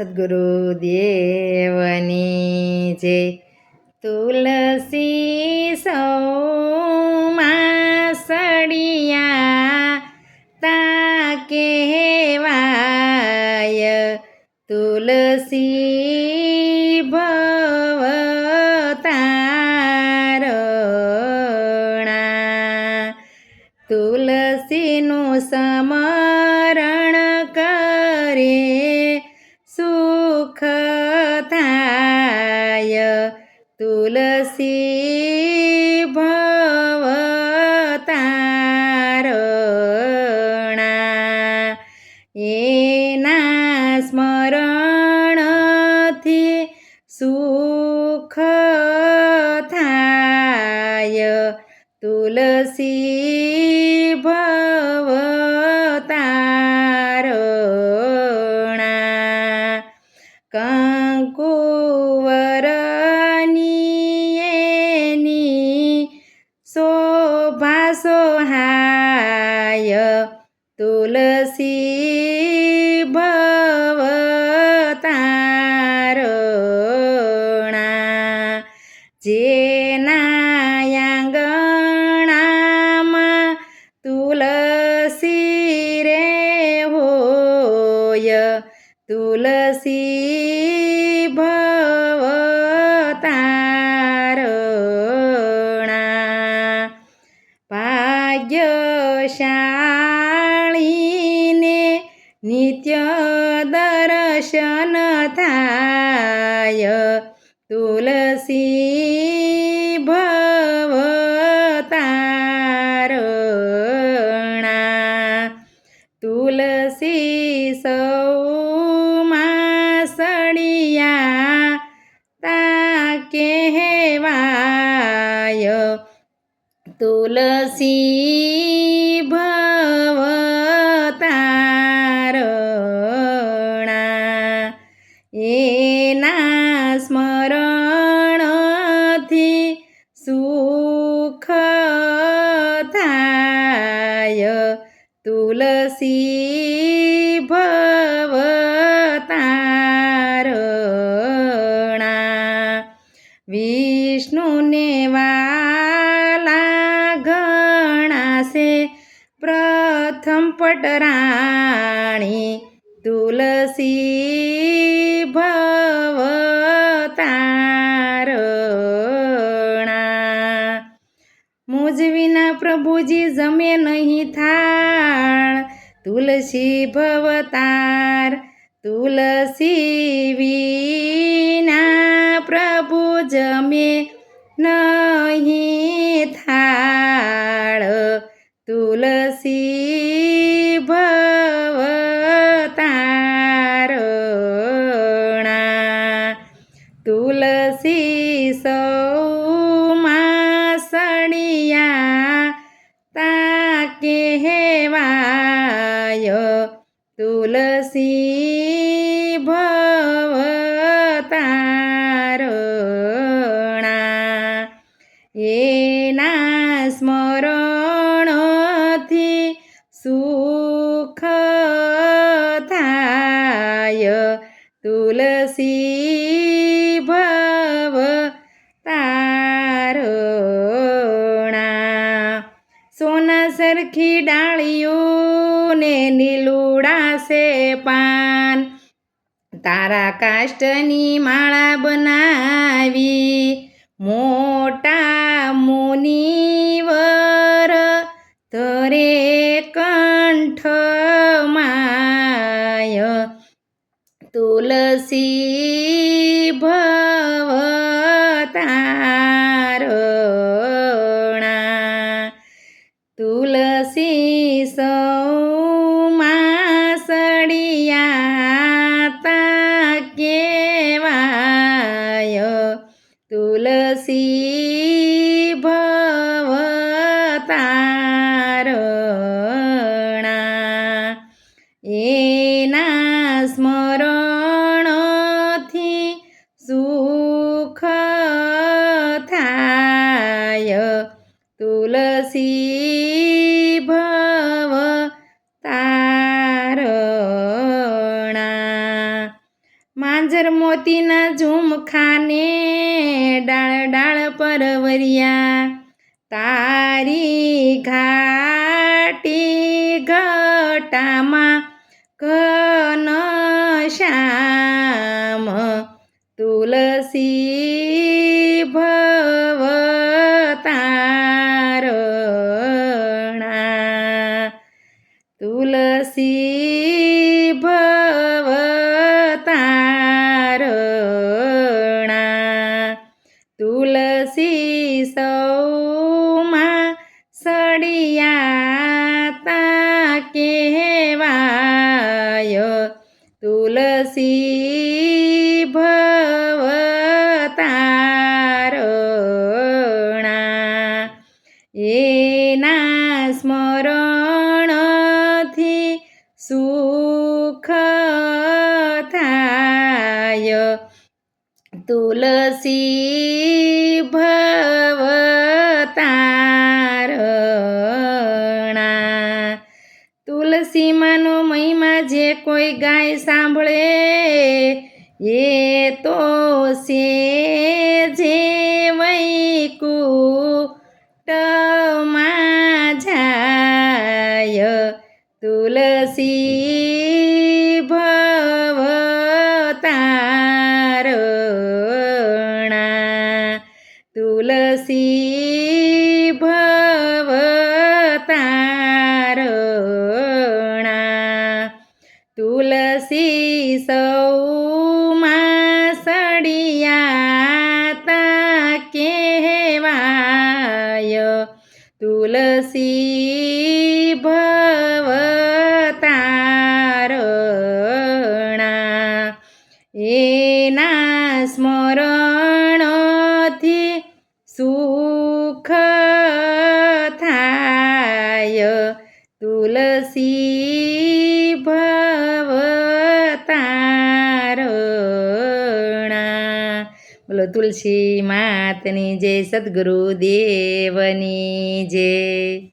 સદગુરુ દેવની જે તુલસી સૌમાં સડિયા તા કહેવાય તુલસી એના સ્મરણથી સુખ થાય. તુલસી ભવતારણા કંકુવરની શોભા સોહાય તુલસી તુલસી ભવ તારણા. ભાગ્યશાળીને નિત્ય દર્શન થાય. તુલસી કહેવાય. તુલસી ભવ તારણા એના સ્મરણથી સુખ થાય. તુલસી ભવ તારણા વિષ્ણુને વાલા પટરાણી તુલસી ભવતારણા. મુજ વિના પ્રભુજી જમે નહીં થાળ. તુલસી ભવતાર તુલસી વિના તુલસી ભવ ને નીલુડાશે પાન. તારા કાષ્ટની માળા બનાવી મોટા મુનિવર ધરે કંઠમાય. તુલસી ભવતારણા. તુલસી તુલસી ભવ તારણા માંજર મોતીના ઝુમખાને ડાળ ડાળ પરવરિયા. તારી ઘાટી ઘટામાં ઘ તુલસી ભવ તારણા તુલસી સૌમાં સડિયાતા કહેવાય તુલસી તુલસી ભવ તારણા તુલસીમાંનો મહિમા જે કોઈ ગાય સાંભળે એ તો સે તુલસી સૌમાં સડિયાતા કહેવાય. તુલસી ભવતારણા. એના સ્મરણથી સુખ થાય. તુલસી તુલસી માતની જય સદગુરુ દેવની જય.